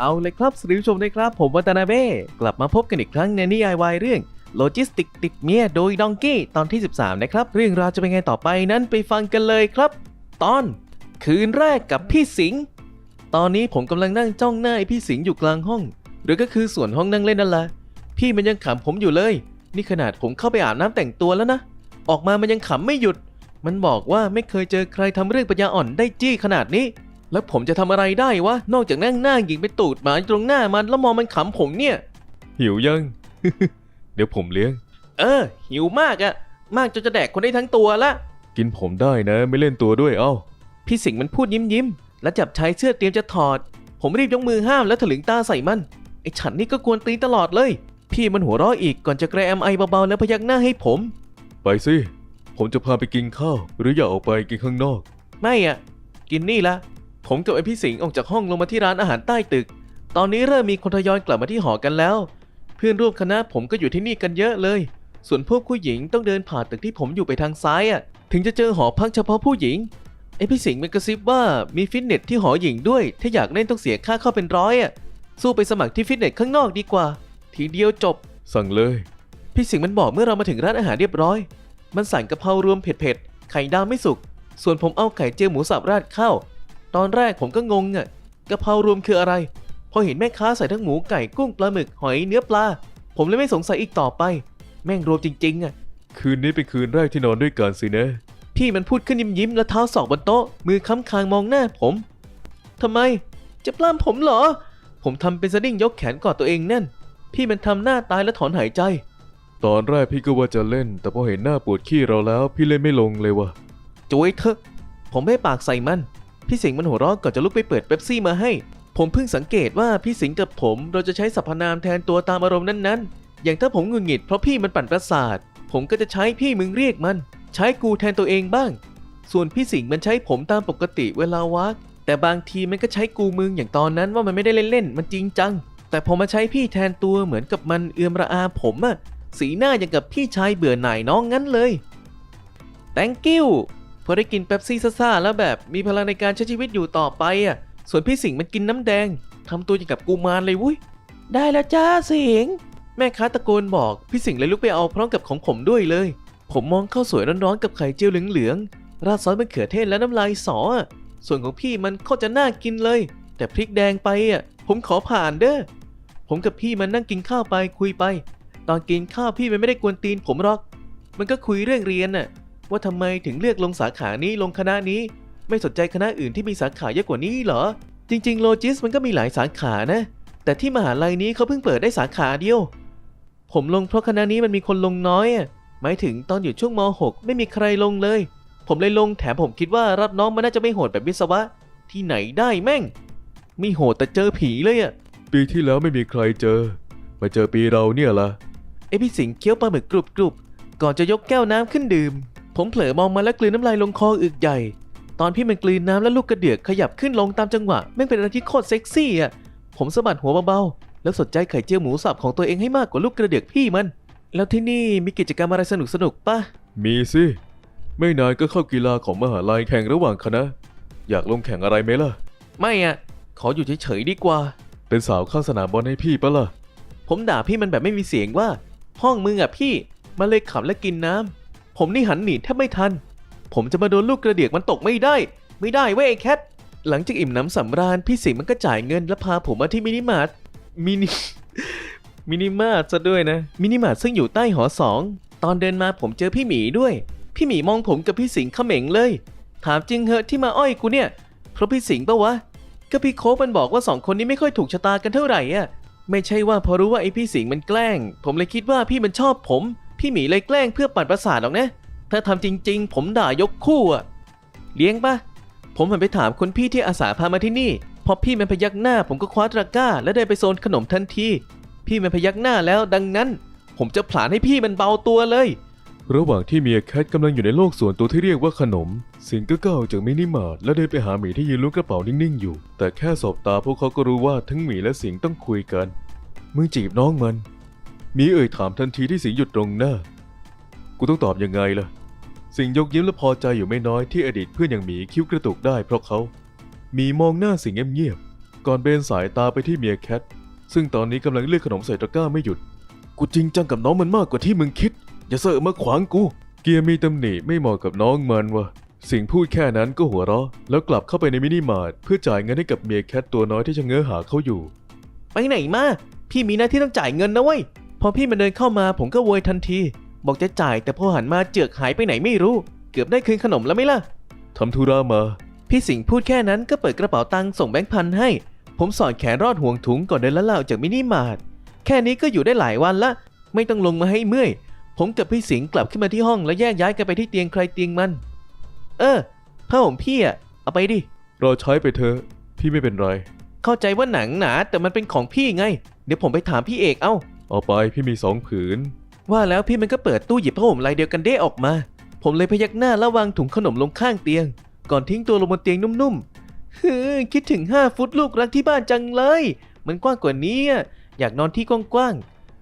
เอาเลยครับสวัสดีผู้ชมนะครับ ผมวัตนาเบ้กลับมาพบกันอีกครั้งในนิยายวายเรื่องโลจิสติกติดเมียโดยดองกี้ตอนที่ 13 นะครับ เรื่องราวจะเป็นไงต่อไปนั้นไปฟังกันเลยครับ ตอน คืนแรกกับพี่สิงห์ตอนนี้ผมกำลังนั่งจ้องหน้าไอพี่สิงห์อยู่กลางห้อง หรือก็คือส่วนห้องนั่งเล่นนั่นแหละพี่มันยังขำผมอยู่เลย นี่ขนาดผมเข้าไปอาบน้ำแต่งตัวแล้วนะออกมามันยังขำไม่หยุด มันบอกว่าไม่เคยเจอใครทำเรื่องปัญญาอ่อนได้จี้ขนาดนี้ แล้วผมจะทำอะไรได้วะ นอกจากนั่งหน้าหญิงไปตูดหมาอยู่ตรงหน้ามันแล้วมองมันขำผมเนี่ย หิวยัง เดี๋ยวผมเลี้ยง เออ หิวมากอะมากจนจะแดกคนได้ทั้งตัวละ กินผมได้นะ ไม่เล่นตัวด้วยเอ้า พี่สิงห์มันพูดยิ้มยิ้มๆแล้วจับชายเสื้อเตรียมจะถอด ผมรีบยกมือห้ามแล้วถลึงตาใส่มันไอ้ฉันนี่ก็กวนตีนตลอดเลย พี่มันหัวเราะอีกก่อนจะแกรมไอเบาๆแล้วพยักหน้าให้ผม ไปสิผมจะพาไปกินข้าว หรืออยากออกไปกินข้างนอก ไม่อะกินนี่ละ ผมกับไอพี่สิงห์ออกจากห้องลงมาที่ร้านอาหารใต้ตึก ตอนนี้เริ่มมีคนทยอยกลับมาที่หอกันแล้ว เพื่อนร่วมคณะผมก็อยู่ที่นี่กันเยอะเลย ส่วนพวกผู้หญิงต้องเดินผ่านตึกที่ผมอยู่ไปทางซ้ายอะถึงจะเจอหอพักเฉพาะผู้หญิง ไอพี่สิงห์มันกระซิบว่ามีฟิตเนสที่หอหญิงด้วย ถ้าอยากเล่นต้องเสียค่าเข้าเป็นร้อยอะสู้ไปสมัครที่ฟิตเนสข้างนอกดีกว่า ทีเดียวจบ สั่งเลย พี่สิงห์มันบอกเมื่อเรามาถึงร้านอาหารเรียบร้อย มันสั่งกะเพรารวมเผ็ดๆ ไข่ดาวไม่สุก ส่วนผมเอาไข่เจียวหมูสับราดข้าว ตอนแรกผมก็งงอะกะเพรารวมคืออะไร พอเห็นแม่ค้าใส่ทั้งหมูไก่กุ้งปลาหมึกหอยเนื้อปลา ผมเลยไม่สงสัยอีกต่อไป แม่งรวมจริงๆอะ คืนนี้เป็นคืนแรกที่นอนด้วยกันสินะ พี่มันพูดขึ้นยิ้มยิ้มๆแล้วเท้าศอกบนโต๊ะ มือค้ำคางมองหน้าผมทำไม จะปล้ำผมเหรอ ผมทำเป็นสะดิ้งยกแขนกอดตัวเองแน่น พี่มันทำหน้าตายแล้วถอนหายใจ ตอนแรกพี่ก็ว่าจะเล่น แต่พอเห็นหน้าปวดขี้เราแล้ว พี่เล่นไม่ลงเลยว่ะจุ้ยเถอะ ผมไม่ปากใส่มัน พี่สิงห์มันหัวเราะก่อนจะลุกไปเปิดเป๊ปซี่มาให้ ผมเพิ่งสังเกตว่าพี่สิงห์กับผมเราจะใช้สรรพนามแทนตัวตามอารมณ์นั้นๆ อย่างถ้าผมหงุดหงิดเพราะพี่มันปั่นประสาท ผมก็จะใช้พี่มึงเรียกมัน ใช้กูแทนตัวเองบ้าง ส่วนพี่สิงห์มันใช้ผมตามปกติเวลาวักแต่บางทีมันก็ใช้กูมึงอย่างตอนนั้นว่ามันไม่ได้เล่นๆมันจริงจัง แต่พอมาใช้พี่แทนตัวเหมือนกับมันเอือมระอาผมอะสีหน้าอย่างกับพี่ชายเบื่อหน่ายน้องงั้นเลย thank you พอได้กินเป๊ปซี่ซ่าๆแล้วแบบมีพลังในการใช้ชีวิตอยู่ต่อไปอะ ส่วนพี่สิงห์มันกินน้ำแดงทำตัวอย่างกับกูมารเลยวุ้ย ได้แล้วจ้าสิงห์แม่ค้าตะโกนบอกพี่สิงห์เลยลุกไปเอาพร้อมกับของผมด้วยเลย ผมมองข้าวสวยร้อนๆกับไข่เจียวเหลืองๆราดซอสมะเขือเทศและน้ำลายสอ ส่วนของพี่มันโคตรจะน่ากินเลย แต่พริกแดงไปอะ ผมขอผ่านเด้อผมกับพี่มันนั่งกินข้าวไปคุยไป ตอนกินข้าวพี่มันไม่ได้กวนตีนผมหรอก มันก็คุยเรื่องเรียนน่ะ ว่าทำไมถึงเลือกลงสาขานี้ลงคณะนี้ ไม่สนใจคณะอื่นที่มีสาขาเยอะกว่านี้เหรอ จริง ๆ โลจิสมันก็มีหลายสาขานะ แต่ที่มหาลัยนี้เขาเพิ่งเปิดได้สาขาเดียว ผมลงเพราะคณะนี้มันมีคนลงน้อยอะหมายถึงตอนอยู่ช่วงม .6 ไม่มีใครลงเลย ผมเลยลงแถมผมคิดว่ารับน้องมันน่าจะไม่โหดแบบวิศวะ ที่ไหนได้แม่ง ไม่โหดแต่เจอผีเลยอะปีที่แล้วไม่มีใครเจอ มาเจอปีเราเนี่ยละไอพี่สิงห์เคี้ยวปลาหมึกกรุบกรุบก่อนจะยกแก้วน้ำขึ้นดื่ม ผมเผลอมองมาแล้วกลืนน้ำลายลงคออึกใหญ่ ตอนพี่มันกลืนน้ำแล้วลูกกระเดือกขยับขึ้นลงตามจังหวะแม่งเป็นอะไรที่โคตรเซ็กซี่อะ ผมสะบัดหัวเบาๆ แล้วสนใจไข่เจียวหมูสับของตัวเองให้มากกว่าลูกกระเดือกพี่มัน แล้วที่นี่มีกิจกรรมอะไรสนุกสนุกๆปะมีสิ ไม่นานก็เข้ากีฬาของมหาลัยแข่งระหว่างคณะ อยากลงแข่งอะไรไหมล่ะ ไม่อะ ขออยู่เฉยๆดีกว่า เป็นสาวข้างสนามบอลให้พี่ปะล่ะ ผมด่าพี่มันแบบไม่มีเสียงว่า ห้องมึงอะพี่ มาเลยขับและกินน้ำ ผมนี่หันหนีแทบไม่ทัน ผมจะมาโดนลูกกระเดียกมันตกไม่ได้ ไม่ได้เว้ยไอ้แคท หลังจากอิ่มน้ำสำราญพี่สิงห์มันก็จ่ายเงินและพาผมมาที่มินิมาร์ทมินิมินิมาร์ทซะด้วยนะ มินิมาร์ทซึ่งอยู่ใต้หอสองตอนเดินมาผมเจอพี่หมีด้วย พี่หมีมองผมกับพี่สิงห์เขม็งเลย ถามจริงเหอะที่มาอ้อยกูเนี่ย เพราะพี่สิงห์ปะวะ ก็พี่โคกมันบอกว่าสองคนนี้ไม่ค่อยถูกชะตากันเท่าไหร่อะ ไม่ใช่ว่าพอรู้ว่าไอ้พี่สิงห์มันแกล้ง ผมเลยคิดว่าพี่มันชอบผม พี่หมีเลยแกล้งเพื่อปั่นประสาทหรอกนะ ถ้าทำจริง ๆ ผมด่ายกคู่อะเลี้ยงปะผมหันไปถามคนพี่ที่อาสาพามาที่นี่ พอพี่มันพยักหน้า ผมก็คว้าตะกร้า และเดินไปโซนขนมทันที พี่มันพยักหน้าแล้วดังนั้น ผมจะผลานให้พี่มันเบาตัวเลย ระหว่างที่เมียแคทกำลังอยู่ในโลกส่วนตัวที่เรียกว่าขนมสิงก็ก้าวจากมินิมาร์ทและเดินไปหาหมีที่ยืนล้วงกระเป๋านิ่งๆอยู่ แต่แค่สบตาพวกเขาก็รู้ว่าทั้งหมีและสิงต้องคุยกันมึงจีบน้องมัน มีเอ่ยถามทันทีที่สิงหยุดตรงหน้า กูต้องตอบยังไงล่ะ สิงยกยิ้มและพอใจอยู่ไม่น้อยที่อดีตเพื่อนอย่างหมีคิ้วกระตุกได้เพราะเขา มีมองหน้าสิงเงียบๆก่อนเบนสายตาไปที่เมียแคท ซึ่งตอนนี้กำลังเลือกขนมใส่ตะกร้าไม่หยุด กูจริงจังกับน้องมันมากกว่าที่มึงคิด อย่าเสอะมาขวางกู เกียร์มีตำหนิไม่เหมาะกับน้องมันวะสิงพูดแค่นั้นก็หัวเราะ แล้วกลับเข้าไปในมินิมาร์ทเพื่อจ่ายเงินให้กับเมียแคทตัวน้อยที่ชะเง้อหาเขาอยู่ ไปไหนมา พี่มีหน้าที่ต้องจ่ายเงินนะเว้ย พอพี่มันเดินเข้ามาผมก็โวยทันที บอกจะจ่ายแต่พอหันมาเจือกหายไปไหนไม่รู้ เกือบได้คืนขนมแล้วไหมล่ะทำธุระมา พี่สิงห์พูดแค่นั้นก็เปิดกระเป๋าตังค์ส่งแบงค์พันให้ ผมสอดแขนรอดห่วงถุงก่อนเดินละล่าออกจากมินิมาร์ทแค่นี้ก็อยู่ได้หลายวันละ ไม่ต้องลงมาให้เมื่อย ผมกับพี่สิงห์กลับขึ้นมาที่ห้องแล้วแยกย้ายกันไปที่เตียงใครเตียงมัน เออผ้าห่มพี่อะเอาไปดิรอใช้ไปเถอะพี่ไม่เป็นไร เข้าใจว่าหนังหนาแต่มันเป็นของพี่ไง เดี๋ยวผมไปถามพี่เอกเอ้า เอาไปพี่มีสองผืน ว่าแล้วพี่มันก็เปิดตู้หยิบผ้าห่มลายเดียวกันได้ออกมา ผมเลยพยักหน้าแล้ววางถุงขนมลงข้างเตียง ก่อนทิ้งตัวลงบนเตียงนุ่มๆฮือคิดถึง5ฟุตลูกรักที่บ้านจังเลย มันกว้างกว่านี้อะอยากนอนที่กว้าง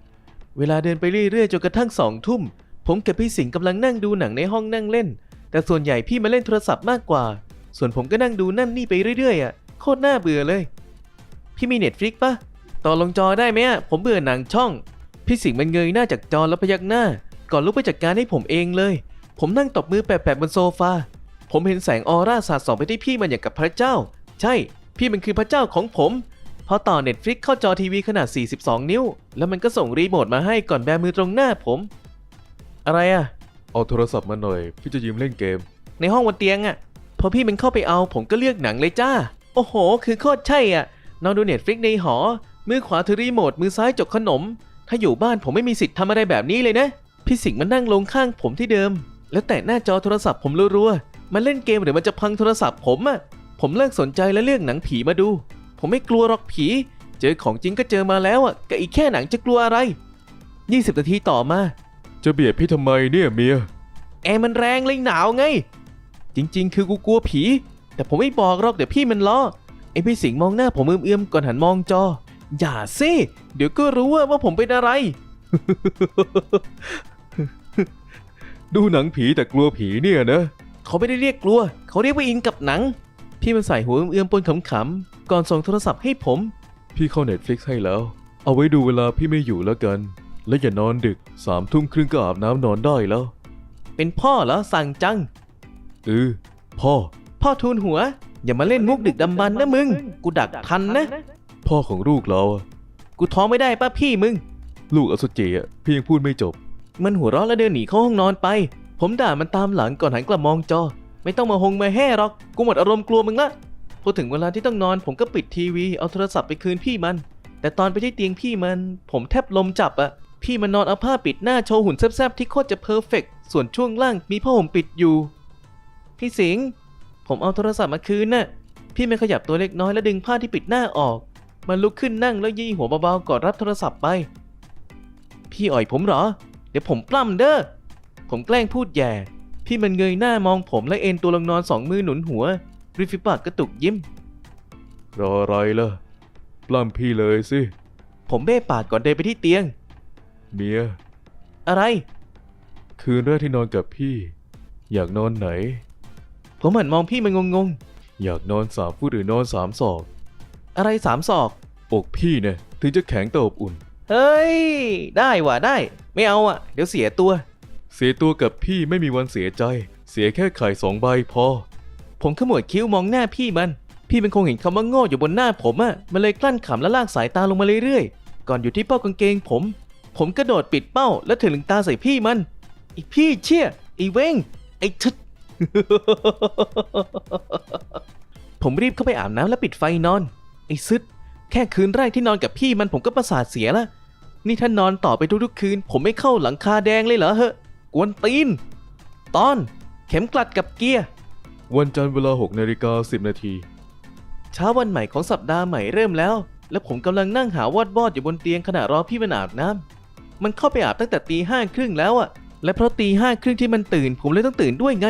ๆ เวลาเดินไปเรื่อยๆจนกระทั่งสองทุ่ม ผมกับพี่สิงห์กำลังนั่งดูหนังในห้องนั่งเล่น แต่ส่วนใหญ่พี่มาเล่นโทรศัพท์มากกว่า ส่วนผมก็นั่งดูนั่นนี่ไปเรื่อยๆอะโคตรน่าเบื่อเลย พี่มีเน็ตฟลิกปะ ต่อลงจอได้ไหมอะผมเบื่อหนังช่อง พี่สิงห์มันเงยหน้าจากจอแล้วพยักหน้า ก่อนลุกไปจัดการให้ผมเองเลย ผมนั่งตบมือแปะๆบนโซฟา ผมเห็นแสงออร่าสาดส่องไปที่พี่มันอย่างกับพระเจ้า ใช่ พี่มันคือพระเจ้าของผม พอต่อเน็ตฟลิกเข้าจอทีวีขนาด 42 นิ้ว แล้วมันก็ส่งรีโมทมาให้ก่อนแบมือตรงหน้าผม อะไรอะเอาโทรศัพท์มาหน่อย พี่จะยืมเล่นเกม ในห้องบนเตียงอะ่ะพอพี่มันเข้าไปเอาผมก็เลือกหนังเลยจ้า โอ้โห คือโคตรใช่อะนอนดูเน็ตฟลิกในหอ มือขวาถือรีโมทมือซ้ายจกขนม ถ้าอยู่บ้านผมไม่มีสิทธิ์ทำอะไรแบบนี้เลยนะ พี่สิงห์มันนั่งลงข้างผมที่เดิม แล้วแตะหน้าจอโทรศัพท์ผมรัวๆมันเล่นเกมหรือมันจะพังโทรศัพท์ผมอะ่ะผมเลิกสนใจและเลือกหนังผีมาดู ผมไม่กลัวหรอกผี เจอของจริงก็เจอมาแล้วอะก็อีกแค่หนังจะกลัวอะไร 20 นาทีต่อมา จะเบียดพี่ทำไมเนี่ยเมีย แอร์มันแรงเลยหนาวไง จริง ๆ คือกูกลัวผี แต่ผมไม่บอกหรอกเดี๋ยวพี่มันล้อไอพี่สิงห์มองหน้าผมเอื้อมๆก่อนหันมองจอ อย่าสิ เดี๋ยวก็รู้ว่าว่าผมเป็นอะไร ดูหนังผีแต่กลัวผีเนี่ยนะ เขาไม่ได้เรียกกลัว เขาเรียกว่าอินกับหนัง พี่มันใส่หัวเอื้อมๆปนขำๆ ก่อนส่งโทรศัพท์ให้ผม พี่เข้าเน็ตฟลิกให้แล้ว เอาไว้ดูเวลาพี่ไม่อยู่แล้วกัน และอย่านอนดึกสามทุ่มครึ่งก็อาบน้ำนอนได้แล้ว เป็นพ่อเหรอสั่งจัง เออ พ่อ พ่อทูลหัว อย่ามาเล่นมุกดึกดำบรรพ์นะมึง กูดักทันนะ พ่อของลูกเราอะกูท้องไม่ได้ป้าพี่มึง ลูกอสุจิอะพี่ยังพูดไม่จบ มันหัวเราะแล้วเดินหนีเข้าห้องนอนไป ผมด่ามันตามหลังก่อนหันกลับมองจอ ไม่ต้องมาหงมาแห่หรอก กูหมดอารมณ์กลัวมึงละพอถึงเวลาที่ต้องนอนผมก็ปิดทีวีเอาโทรศัพท์ไปคืนพี่มัน แต่ตอนไปที่เตียงพี่มัน ผมแทบลมจับอะพี่มันนอนเอาผ้าปิดหน้าโชว์หุ่นแซบๆที่โคตรจะเพอร์เฟกส่วนช่วงล่างมีผ้าห่มปิดอยู่ พี่สิงห์ผมเอาโทรศัพท์มาคืนน่ะ พี่ไม่ขยับตัวเล็กน้อยแล้วดึงผ้าที่ปิดหน้าออก มันลุกขึ้นนั่งแล้วยี่หัวเบาๆก่อนรับโทรศัพท์ไป พี่อ่อยผมเหรอ เดี๋ยวผมปล้ำเด้อ ผมแกล้งพูดแย่ พี่มันเงยหน้ามองผมและเอ็นตัวลงนอนสองมือหนุนหัว ริฟฟิปากกระตุกยิ้ม รออะไรล่ะ ปล้ำพี่เลยสิ ผมเบ้ปากก่อนเดินไปที่เตียง เมีย อะไร คืนแรกที่นอนกับพี่ อยากนอนไหน ผมหันมองพี่มันงงอยากนอนสามฟุตหรือนอนสามศอกๆ อะไรสามศอก อกพี่เนี่ยถึงจะแข็งแต่อบอุ่น เฮ้ย ได้ว่ะได้ ไม่เอาอะ เดี๋ยวเสียตัว เสียตัวกับพี่ไม่มีวันเสียใจ เสียแค่ไข่สองใบพอ ผมขมวดคิ้วมองหน้าพี่มัน พี่มันคงเห็นคำว่าโง่อยู่บนหน้าผมอะมันเลยกลั้นขำและลากสายตาลงมาเรื่อยๆ ก่อนอยู่ที่เป้ากางเกงผม ผมกระโดดปิดเป้า แล้วถึงตาใส่พี่มันไอพี่เชี่ยไอเว้งไอทึดผมรีบเข้าไปอาบน้ำและปิดไฟนอน ไอซึดแค่คืนแรกที่นอนกับพี่มันผมก็ประสาทเสียละ นี่ถ้านอนต่อไปทุกๆคืน ผมไม่เข้าหลังคาแดงเลยเหรอเฮ้กวนตีน ตอน เข็มกลัดกับเกียร์ วันจันทร์เวลา6นาฬิกา10 นาที เช้าวันใหม่ของสัปดาห์ใหม่เริ่มแล้ว และผมกำลังนั่งหาวอดบอดอยู่บนเตียงขณะรอพี่มันอาบน้ำมันเข้าไปอาบตั้งแต่ตีห้าครึ่งแล้วอะและเพราะตีห้าครึ่งที่มันตื่น ผมเลยต้องตื่นด้วยไง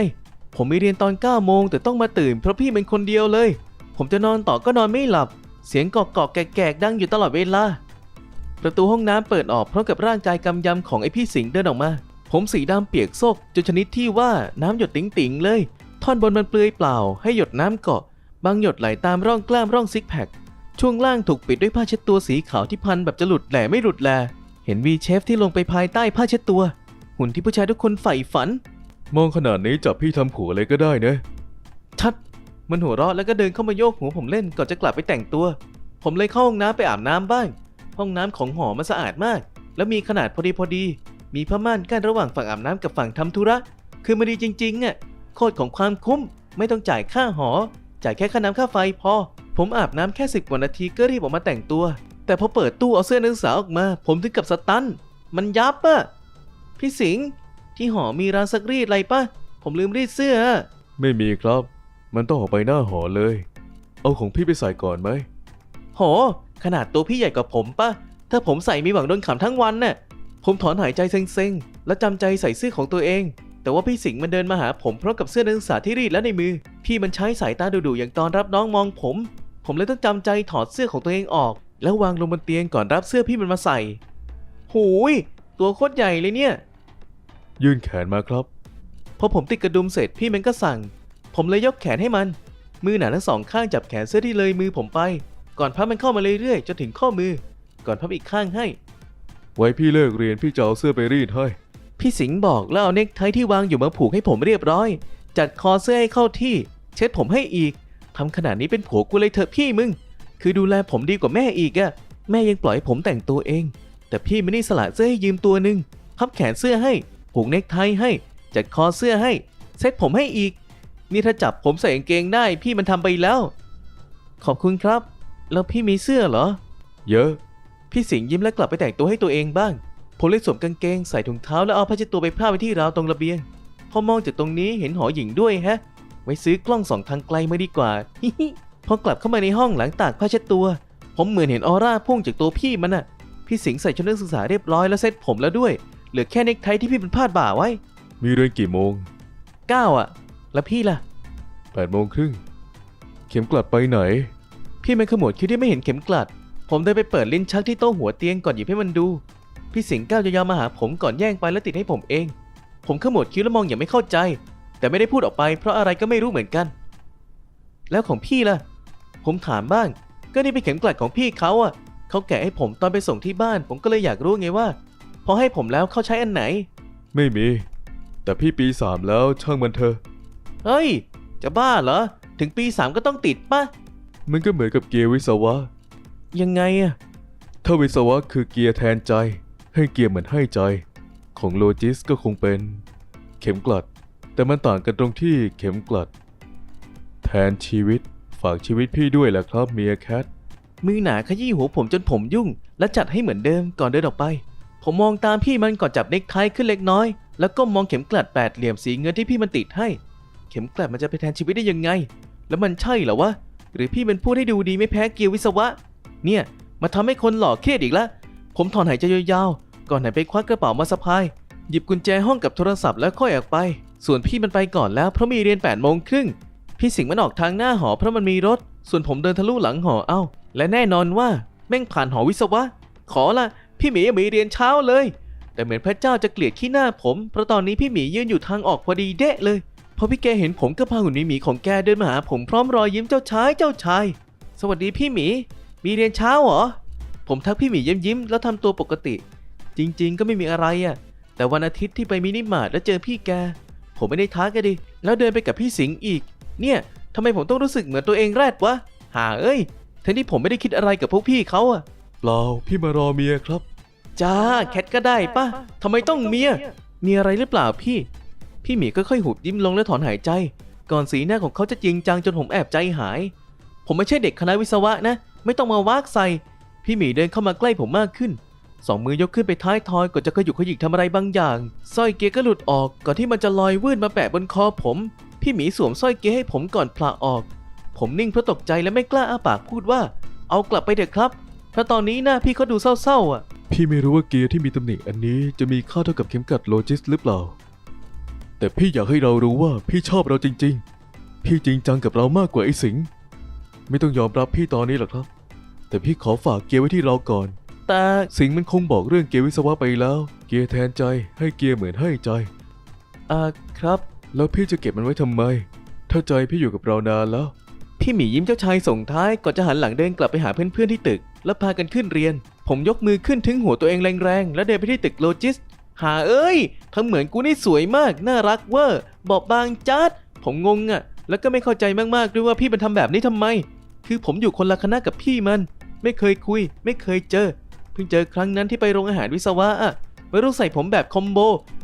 ผมมีเรียนตอน9ก้าโมงแต่ต้องมาตื่นเพราะพี่เป็นคนเดียวเลย ผมจะนอนต่อก็นอนไม่หลับ เสียงกอกกอกแกกๆดังอยู่ตลอดเวลา ประตูห้องน้ำเปิดออกพร้อมกับร่างกายกำยำของไอพี่สิงห์เดินออกมา ผมสีดำเปียกโซกจนชนิดที่ว่าน้ำหยดติ๋งๆเลย ท่อนบนมันเปลือยเปล่า ให้หยดน้ำเกาะ บางหยดไหลตามร่องกล้ามร่องซิกแพค ช่วงล่างถูกปิดด้วยผ้าเช็ดตัวสีขาวที่พันแบบจะหลุดแหล่ไม่หลุดแล เห็นวีเชฟที่ลงไปภายใต้ผ้าเช็ดตัว หุ่นที่ผู้ชายทุกคนใฝ่ฝัน มองขนาดนี้จับพี่ทำผัวอะไรก็ได้นะชัด มันหัวเราะแล้วก็เดินเข้ามาโยกหัวผมเล่นก่อนจะกลับไปแต่งตัว ผมเลยเข้าห้องน้ำไปอาบน้ำบ้าง ห้องน้ำของหอมันสะอาดมาก แล้วมีขนาดพอดีพอดี มีผ้าม่านกั้นระหว่างฝั่งอาบน้ำกับฝั่งทำธุระ คือมันดีจริงๆอะโคตรของความคุ้ม ไม่ต้องจ่ายค่าหอ จ่ายแค่ค่าน้ำค่าไฟพอ ผมอาบน้ำแค่สิบกว่านาทีก็รีบออกมาแต่งตัว แต่พอเปิดตู้เอาเสื้อนักศึกษาออกมา ผมถึงกับสตัน มันยับอะพี่สิงห์ที่หอมีร้านซักรีดอะไรปะผมลืมรีดเสื้อ ไม่มีครับ มันต้องออกไปหน้าหอเลย เอาของพี่ไปใส่ก่อนไหม โห ขนาดตัวพี่ใหญ่กว่าผมปะถ้าผมใส่มีหวังโดนขำทั้งวันน่ะ ผมถอนหายใจเซ็งๆ แล้วจำใจใส่เสื้อของตัวเอง แต่ว่าพี่สิงห์มันเดินมาหาผมพร้อมกับเสื้อนักศึกษาที่รีดแล้วในมือ พี่มันใช้สายตาดุๆอย่างตอนรับน้องมองผม ผมเลยต้องจำใจถอดเสื้อของตัวเองออก แล้ววางลงบนเตียงก่อนรับเสื้อพี่มันมาใส่ หูย ตัวโคตรใหญ่เลยเนี่ย ยื่นแขนมาครับ พอผมติดกระดุมเสร็จพี่มันก็สั่ง ผมเลยยกแขนให้มัน มือหนาทั้งสองข้างจับแขนเสื้อที่เลยมือผมไป ก่อนพับมันเข้ามาเรื่อยๆจนถึงข้อมือ ก่อนพับอีกข้างให้ ไว้พี่เลิกเรียนพี่จะเอาเสื้อไปรีดให้ พี่สิงห์บอกแล้วเอาเน็กไทที่วางอยู่มาผูกให้ผมเรียบร้อย จัดคอเสื้อให้เข้าที่ เช็ดผมให้อีกทำขนาดนี้เป็นผัวกูเลยเถอะพี่มึง คือดูแลผมดีกว่าแม่อีกอะแม่ยังปล่อยให้ผมแต่งตัวเอง แต่พี่ไม่ได้สละเสื้อให้ยืมตัวหนึ่งพับแขนเสื้อให้ ผูกเน็กไทให้ จัดคอเสื้อให้ เซ็ตผมให้อีก นี่ถ้าจับผมใส่กางเกงได้พี่มันทำไปแล้ว ขอบคุณครับ แล้วพี่มีเสื้อเหรอ เยอะ พี่สิงห์ยิ้มและกลับไปแต่งตัวให้ตัวเองบ้าง ผมเลยสวมกางเกงใส่ถุงเท้าแล้วเอาผ้าเช็ดตัวไปพาดไว้ที่ราวตรงระเบียง พอมองจากตรงนี้เห็นหอหญิงด้วยแฮะ ไว้ซื้อกล้องส่องทางไกลมาดีกว่า ฮิฮิพอกลับเข้ามาในห้องหลังตากผ้าเช็ดตัว ผมเหมือนเห็นออร่าพุ่งจากตัวพี่มันน่ะ พี่สิงห์ใส่ชุดนักศึกษาเรียบร้อยแล้วเซ็ตผมแล้วด้วย เหลือแค่เน็กไทที่พี่มันพาดบ่าไว้ มีเรียนกี่โมง เก้าอะ แล้วพี่ล่ะแปดโมงครึ่งเข็มกลัดไปไหน พี่มันขมวดคิ้วที่ไม่เห็นเข็มกลัด ผมเดินไปเปิดลิ้นชักที่โต๊ะหัวเตียงก่อนหยิบให้มันดู พี่สิงห์ก้าวยาวๆมาหาผมก่อนแย่งไปแล้วติดให้ผมเอง ผมขมวดคิ้วแล้วมองอย่างไม่เข้าใจ แต่ไม่ได้พูดออกไปเพราะอะไรก็ไม่รู้เหมือนกัน แล้วของพี่ล่ะ ผมถามบ้าง ก็นี่เป็นเข็มกลัดของพี่เขาอะเขาแกะให้ผมตอนไปส่งที่บ้าน ผมก็เลยอยากรู้ไงว่าพอให้ผมแล้วเขาใช้อันไหน ไม่มี แต่พี่ปีสามแล้วช่างมันเถอะ เฮ้ย จะบ้าเหรอ ถึงปีสามก็ต้องติดปะมันก็เหมือนกับเกียร์วิศวะ ยังไงอะถ้าวิศวะคือเกียร์แทนใจ ให้เกียร์เหมือนให้ใจ ของโลจิสก็คงเป็น เข็มกลัด แต่มันต่างกันตรงที่เข็มกลัด แทนชีวิตฝากชีวิตพี่ด้วยแหละครับเมียแคทมือหนาขยี้หัวผมจนผมยุ่ง และจัดให้เหมือนเดิมก่อนเดินออกไป ผมมองตามพี่มันก่อนจับเน็กไทขึ้นเล็กน้อย แล้วก็มองเข็มกลัดแปดเหลี่ยมสีเงินที่พี่มันติดให้ เข็มกลัดมันจะไปแทนชีวิตได้ยังไง แล้วมันใช่เหรอวะ หรือพี่มันพูดให้ดูดีไม่แพ้เกียร์วิศวะ เนี่ย มาทำให้คนหล่อเครียดอีกแล้วผมถอนหายใจยาวๆ ก่อนหันไปควักกระเป๋ามาสะพาย หยิบกุญแจห้องกับโทรศัพท์แล้วค่อยออกไป ส่วนพี่มันไปก่อนแล้วเพราะมีเรียน8ปดโมงครึ่ง พี่สิงห์มันออกทางหน้าหอเพราะมันมีรถ ส่วนผมเดินทะลุหลังหอเอ้า และแน่นอนว่าแม่งผ่านหอวิศวะ ขอละพี่หมียังมีเรียนเช้าเลย แต่เหมือนพระเจ้าจะเกลียดขี้หน้าผม เพราะตอนนี้พี่หมียืนอยู่ทางออกพอดีเดะเลย พอพี่แกเห็นผมก็พาหุ่นหมีๆของแกเดินมาหาผมพร้อมรอยยิ้มเจ้าชายเจ้าชาย สวัสดีพี่หมี มีเรียนเช้าเหรอ ผมทักพี่หมียิ้มยิ้มๆแล้วทำตัวปกติ จริงๆ ก็ไม่มีอะไรอะ่ะ แต่วันอาทิตย์ที่ไปมินิมาร์ทแล้วเจอพี่แก ผมไม่ได้ทักกันดิ แล้วเดินไปกับพี่สิงห์อีก เนี่ยทำไมผมต้องรู้สึกเหมือนตัวเองแรดวะ หาเอ้ยทั้งที่ผมไม่ได้คิดอะไรกับพวกพี่เขาอะเปล่าพี่มารอเมียครับ จ้าแคทก็ได้ปะทำไมต้องเมีย มีอะไรหรือเปล่าพี่ พี่หมีก็ค่อยๆหุบยิ้มลงและถอนหายใจ ก่อนสีหน้าของเขาจะจริงจังจนผมแอบใจหาย ผมไม่ใช่เด็กคณะวิศวะนะ ไม่ต้องมาวากใส่ พี่หมีเดินเข้ามาใกล้ผมมากขึ้น สองมือยกขึ้นไปท้ายทอยก่อนจะขยุกขยิกทำอะไรบางอย่างสร้อยเกียร์ก็หลุดออกก่อนที่มันจะลอยวืดมาแปะบนคอผม พี่หมีสวมสร้อยเกียร์ให้ผมก่อนพลาออก ผมนิ่งเพราะตกใจและไม่กล้าอ้าปากพูดว่า เอากลับไปเถอะครับเพราะตอนนี้หน้าพี่เขาดูเศร้าๆอะพี่ไม่รู้ว่าเกียร์ที่มีตำหนิอันนี้จะมีค่าเท่ากับเข็มกลัดโลจิสหรือเปล่า แต่พี่อยากให้เรารู้ว่าพี่ชอบเราจริง ๆ พี่จริงจังกับเรามากกว่าไอ้สิง ไม่ต้องยอมรับพี่ตอนนี้หรอกครับ แต่พี่ขอฝากเกียร์ไว้ที่เราก่อน แต่สิงห์มันคงบอกเรื่องเกียร์วิศวะไปแล้ว เกียร์แทนใจให้เกียร์เหมือนให้ใจ อ่าครับ แล้วพี่จะเก็บมันไว้ทำไม ถ้าใจพี่อยู่กับเรานานแล้ว พี่หมียิ้มเจ้าชายส่งท้ายก่อนจะหันหลังเดินกลับไปหาเพื่อนๆที่ตึก แล้วพากันขึ้นเรียน ผมยกมือขึ้นถึงหัวตัวเองแรงๆ แล้วเดินไปที่ตึกโลจิส หาเอ้ยทำเหมือนกูนี่สวยมาก น่ารักเวอร์บอบบางจัด ผมงงอะ่ะ แล้วก็ไม่เข้าใจมากๆด้วยว่าพี่มันทำแบบนี้ทำไม คือผมอยู่คนละคณะกับพี่มัน ไม่เคยคุย ไม่เคยเจอ เพิ่งเจอครั้งนั้นที่ไปโรงอาหารวิศวะอะไม่รู้ใส่ผมแบบคอมโบ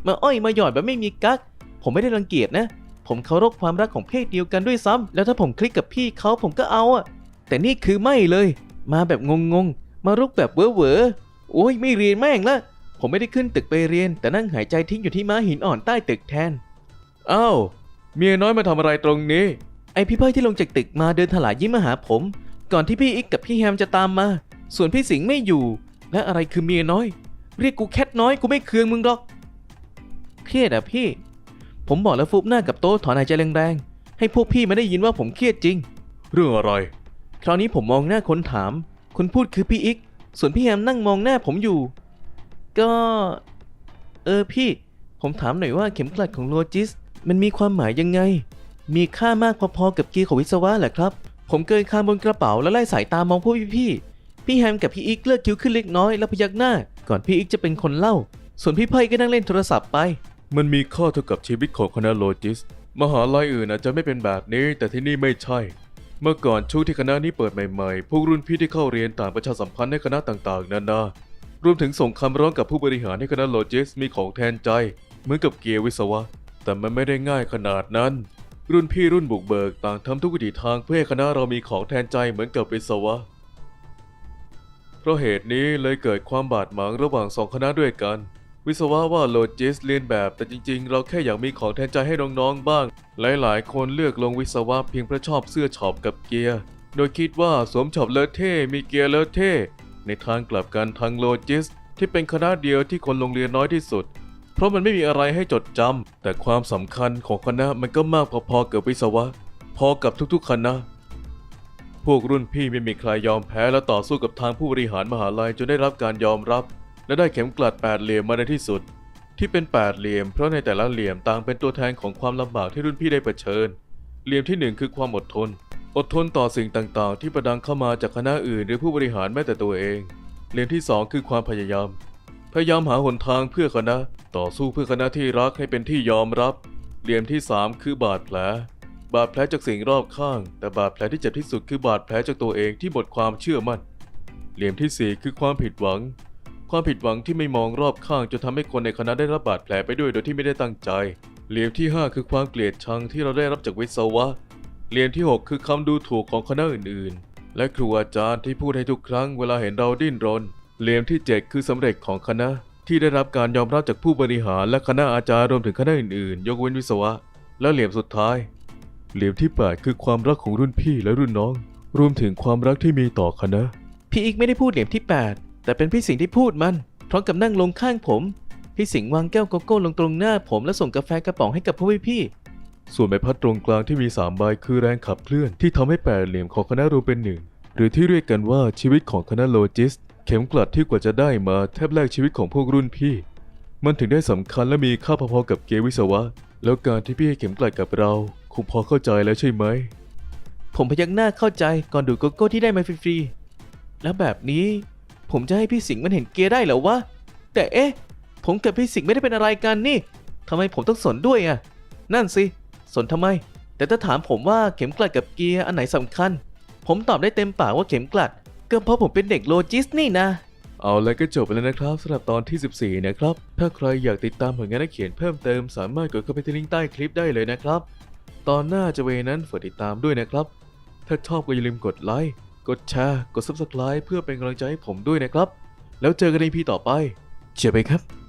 มาอ้อยมาหยอดแบบไม่มีกั๊กผมไม่ได้รังเกียจนะ ผมเคารพความรักของเพศเดียวกันด้วยซ้ำแล้วถ้าผมคลิกกับพี่เขาผมก็เอาอะแต่นี่คือไม่เลย มาแบบงงๆ มารุกแบบเวอเวอโอ้ยไม่เรียนแม่งละ ผมไม่ได้ขึ้นตึกไปเรียน แต่นั่งหายใจทิ้งอยู่ที่ม้าหินอ่อนใต้ตึกแทน อ้าวเมียน้อยมาทำอะไรตรงนี้ ไอพี่เพ่ยที่ลงจากตึกมาเดินถลายยิ้มมาหาผม ก่อนที่พี่อิกกับพี่แฮมจะตามมา ส่วนพี่สิงห์ไม่อยู่ และอะไรคือเมียน้อย เรียกกูแคทน้อยกูไม่เคืองมึงหรอก เครียดอะพี่ ผมบอกแล้วฟุบหน้ากับโต๊ะถอนหายใจแรงๆ ให้พวกพี่ไม่ได้ยินว่าผมเครียดจริง เรื่องอะไร คราวนี้ผมมองหน้าคนถาม คนพูดคือพี่อิก ส่วนพี่แฮมนั่งมองหน้าผมอยู่ ก็ เออพี่ ผมถามหน่อยว่าเข็มกลัดของโลจิส มันมีความหมายยังไง มีค่ามากพอๆกับกีของวิศวะแหละครับ ผมเกินคานบนกระเป๋าแล้วไล่สายตามองพวกพี่ๆพี่แฮมกับพี่อิกเลือกคิ้วขึ้นเล็กน้อยแล้วพยักหน้า ก่อนพี่อิกจะเป็นคนเล่า ส่วนพี่เพ่ก็นั่งเล่นโทรศัพท์ไป มันมีค่าเท่ากับชีวิตของคณะโลจิส มหาลัยอื่นอาจจะไม่เป็นแบบนี้ แต่ที่นี่ไม่ใช่ เมื่อก่อนช่วงที่คณะนี้เปิดใหม่ๆ พวกรุ่นพี่ที่เข้าเรียนต่างประชาสัมพันธ์ให้คณะต่างๆนานา รวมถึงส่งคำร้องกับผู้บริหารให้คณะโลจิสมีของแทนใจ เหมือนกับเกียร์วิศวะ แต่มันไม่ได้ง่ายขนาดนั้น รุ่นพี่รุ่นบุกเบิกต่างทำทุกวิถีทางเพื่อให้คณะเรามีของแทนใจเหมือนกับวิศวะ เพราะเหตุนี้เลยเกิดความบาดหมางระหว่างสองคณะด้วยกัน วิศวะว่าโลจิสเรียนแบบ แต่จริง ๆ เราแค่อยากมีของแทนใจให้น้องๆบ้าง หลายๆ คนเลือกลงวิศวะเพียงเพราะชอบเสื้อช็อปกับเกียร์ โดยคิดว่าสวมช็อปเลอะเท่มีเกียร์เลอะเท่ ในทางกลับกันทางโลจิส ที่เป็นคณะเดียวที่คนลงเรียนน้อยที่สุด เพราะมันไม่มีอะไรให้จดจำแต่ความสำคัญของคณะมันก็มากพอๆกับวิศวะ พอกับทุกๆคณะ พวกรุ่นพี่ไม่มีใครยอมแพ้และต่อสู้กับทางผู้บริหารมหาลัยจนได้รับการยอมรับ และได้เข็มกลัดแปดเหลี่ยมมาในที่สุด ที่เป็นแปดเหลี่ยม เพราะในแต่ละเหลี่ยมต่างเป็นตัวแทนของความลำบากที่รุ่นพี่ได้เผชิญ เหลี่ยมที่หนึ่งคือความอดทน อดทนต่อสิ่งต่างๆ ที่ประดังเข้ามาจากคณะอื่นหรือผู้บริหารแม้แต่ตัวเองเหลี่ยมที่สองคือความพยายาม พยายามหาหนทางเพื่อคณะ ต่อสู้เพื่อคณะที่รักให้เป็นที่ยอมรับเหลี่ยมที่สามคือบาดแผล บาดแผลจากสิ่งรอบข้าง แต่บาดแผลที่เจ็บที่สุดคือบาดแผลจากตัวเองที่หมดความเชื่อมั่น เหลี่ยมที่สี่คือความผิดหวัง ความผิดหวังที่ไม่มองรอบข้างจนทำให้คนในคณะได้รับบาดแผลไปด้วยโดยที่ไม่ได้ตั้งใจ เหลี่ยมที่ 5 คือความเกลียดชังที่เราได้รับจากวิศวะ เหลี่ยมที่ 6 คือคำดูถูกของคณะอื่นๆ และครูอาจารย์ที่พูดให้ทุกครั้งเวลาเห็นเราดิ้นรนเหลี่ยมที่ 7 คือสำเร็จของคณะ ที่ได้รับการยอมรับจากผู้บริหารและคณะอาจารย์รวมถึงคณะอื่นๆ ยกเว้นวิศวะ และเหลี่ยมสุดท้าย เหลี่ยมที่ 8 คือความรักของรุ่นพี่และรุ่นน้อง รวมถึงความรักที่มีต่อคณะ พี่อิกไม่ได้พูดเหลี่ยมที่ 8 แต่เป็นพี่สิงห์ที่พูดมันพร้อมกับนั่งลงข้างผม พี่สิงห์วางแก้วโกโก้ลงตรงหน้าผมและส่งกาแฟกระป๋องให้กับพวกพี่ ส่วนใบพัดตรงกลางที่มี 3 ใบคือแรงขับเคลื่อนที่ทำให้แปดเหลี่ยมของคณะรวมเป็นหนึ่งหรือที่เรียกกันว่าชีวิตของคณะโลจิส เข็มกลัดที่กว่าจะได้มาแทบแลกชีวิตของพวกรุ่นพี่ มันถึงได้สำคัญและมีค่าพอๆกับเกวิศวะ แล้วการที่พี่ให้เข็มกลัดกับเราคงพอเข้าใจแล้วใช่ไหม ผมพยักหน้าเข้าใจก่อนดูโกโก้ที่ได้มาฟรีๆแล้วแบบนี้ ผมจะให้พี่สิงห์มันเห็นเกได้เหรอวะแต่เอ๊ะ ผมกับพี่สิงห์ไม่ได้เป็นอะไรกันนี่ทำไมผมต้องสนด้วยอะ นั่นสิ สนทำไม แต่ถ้าถามผมว่าเข็มกลัดกับเกียร์อันไหนสำคัญ ผมตอบได้เต็มปากว่าเข็มกลัด ก็เพราะผมเป็นเด็กโลจิสนี่นะ เอาแล้วก็จบไปแล้วนะครับสำหรับตอนที่ 14 นะครับ ถ้าใครอยากติดตามผลงานนักเขียนเพิ่มเติมสามารถกดเข้าไปที่ลิงก์ใต้คลิปได้เลยนะครับ ตอนหน้าจะเวนั้นฝากติดตามด้วยนะครับ ถ้าชอบก็อย่าลืมกดไลค์ กดแชร์ กด Subscribe เพื่อเป็นกำลังใจให้ผมด้วยนะครับ แล้วเจอกันในพีต่อไป เจอไปครับ